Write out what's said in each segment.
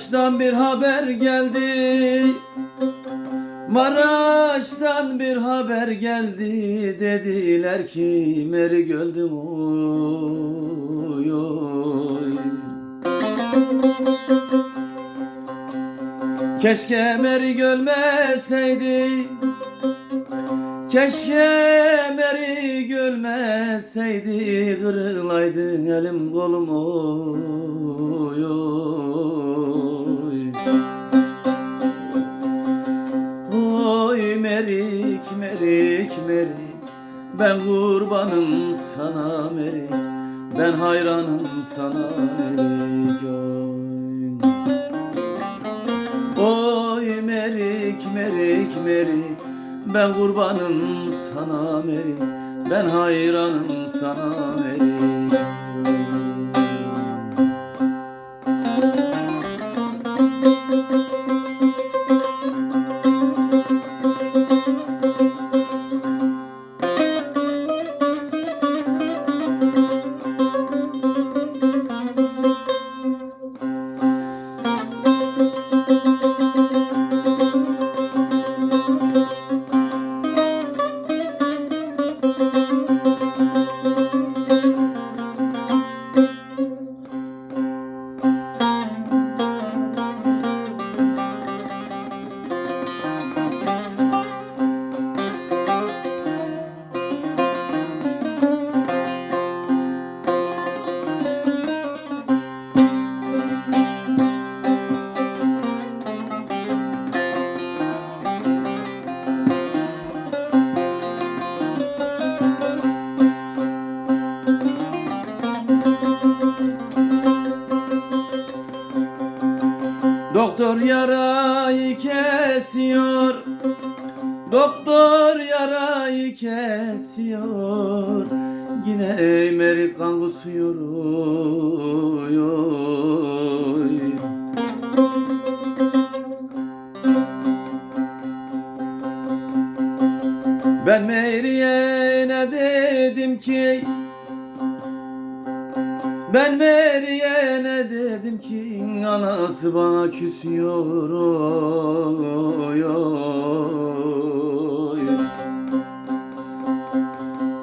Maraş'tan bir haber geldi. Maraş'tan bir haber geldi. Dediler ki Meri öldü oy oy. Keşke Meri ölmeseydi Keşke Meri gülmeseydi Kırılaydı elim kolum oy oy Ben kurbanım sana merik Ben hayranım sana merik oy Oy merik merik merik Ben kurbanım sana merik Ben hayranım sana merik Doktor yarayı kesiyor. Yine Eğmeri kan kusuyor. Ben Meriye ne dedim ki? Ben Meriye ne dedim ki? Anası bana küsüyor oy oy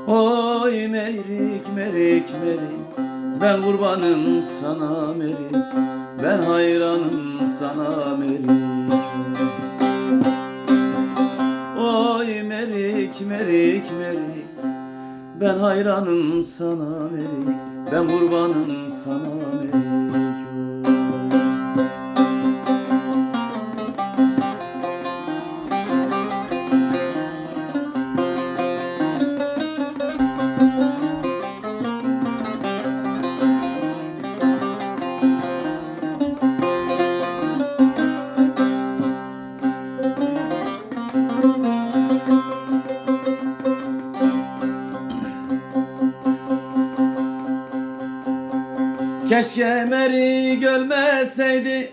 Oy merik merik merik ben kurbanım sana merik ben hayranım sana merik. Oy merik merik merik ben hayranım sana merik Ben kurbanım sana merik Keşke Meri gölmeseydi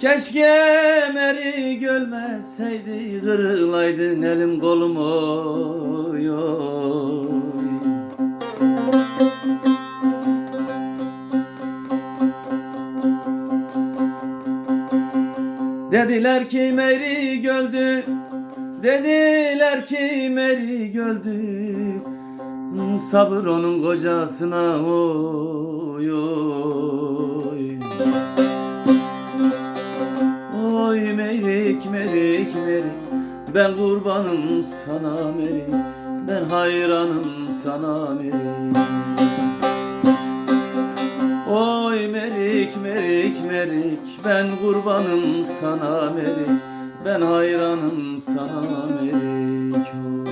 Keşke Meri gölmeseydi Kırılaydın elim kolum oy oy. Dediler ki Meri göldü Dediler ki Meri göldü Sabır onun kocasına oy oy. Oy merik merik merik. Ben kurbanım sana merik. Ben hayranım sana merik. Oy merik merik merik. Ben kurbanım sana merik. Ben hayranım sana merik. oy.